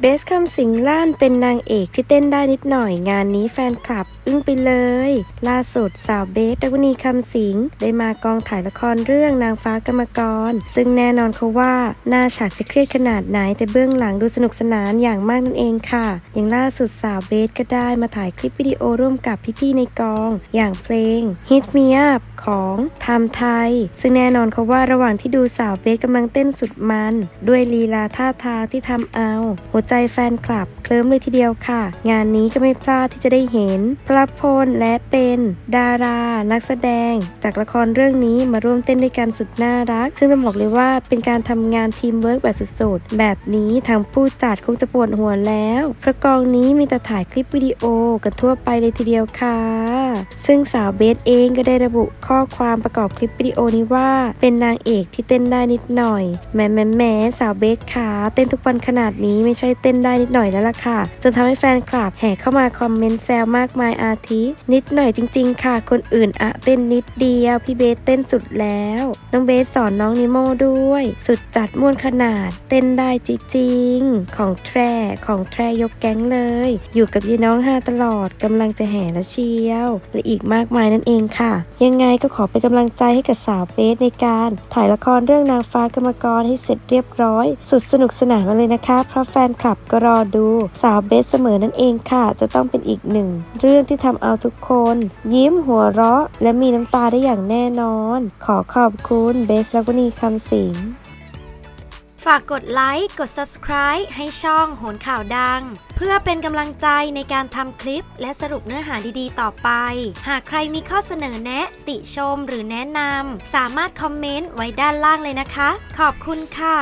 เบสคำสิงล่านเป็นนางเอกที่เต้นได้นิดหน่อยงานนี้แฟนคลับ อึ้งไปเลย ล่าสุดสาวเบสดวนีคำสิงได้มากองถ่ายละครเรื่องนางฟ้ากรรมกร ซึ่งแน่นอนเขาว่า หน้าฉากจะเครียดขนาดไหนแต่เบื้องหลังดูสนุกสนานอย่างมากนั่นเองค่ะ อย่างล่าสุดสาวเบสก็ได้มาถ่ายคลิปวิดีโอร่วมกับพี่ๆในกอง อย่างเพลง Hit Me Up ของทำไทย ซึ่งแน่นอนเขาว่าระหว่างที่ดูสาวเบสกำลังเต้นสุดมัน ด้วยลีลาท่าทางที่ทำเอาหัวใจแฟนคลับ เคลิ้มเลยทีเดียวค่ะ งานนี้ก็ไม่พลาดที่จะได้เห็น พระพลและเป็นดารา นักแสดง จากละครเรื่องนี้มาร่วมเต้นด้วยกันสุดน่ารัก ซึ่งต้องบอกเลยว่าเป็นการทำงานทีมเวิร์กแบบสุดๆ แบบนี้ทางผู้จัดคงจะปวดหัวแล้วเพราะกองนี้มีแต่ถ่ายคลิปวิดีโอกันทั่วไปเลยทีเดียวค่ะ ซึ่งสาวเบสเองก็ได้ระบุข้อความประกอบคลิปวิดีโอนี้ว่าเป็นนางเอกที่เต้นได้นิดหน่อยแหมแหมแหมสาวเบสขาเต้นทุกวันขนาดนี้ไม่ใช่เต้นได้นิดหน่อยแล้วล่ะค่ะ จนทำให้แฟนคลับแห่เข้ามาคอมเมนต์แซวมากมายอาทิ นิดหน่อยจริง ๆ ค่ะ คนอื่นอะเต้นนิดเดียว พี่เบสเต้นสุดแล้ว น้องเบสสอนน้องนิโมด้วย สุดจัดม่วนขนาด เต้นได้จริงๆของแทรของแทรยกแก๊งเลย อยู่กับยีน้องห้าตลอดกำลังจะแห่แล้วเชียว และอีกมากมายนั่นเองค่ะ ยังไงก็ขอเป็นกำลังใจให้กับสาวเบสในการถ่ายละครเรื่องนางฟ้ากรรมกรให้เสร็จเรียบร้อย สุดสนุกสนานมาเลยนะคะ เพราะแฟนคลับก็รอดู สาวเบสเสมอนั่นเองค่ะ จะต้องเป็นอีกหนึ่ง เรื่องที่ทำเอาทุกคน ยิ้มหัวเราะ และมีน้ำตาได้อย่างแน่นอน ขอขอบคุณเบสรักนีคำสิงฝากกดไลค์ กด subscribe ให้ช่องโหนข่าวดัง เพื่อเป็นกำลังใจในการทำคลิปและสรุปเนื้อหาดีๆ ต่อไป หากใครมีข้อเสนอแนะ ติชมหรือแนะนำ สามารถคอมเมนต์ไว้ด้านล่างเลยนะคะ ขอบคุณค่ะ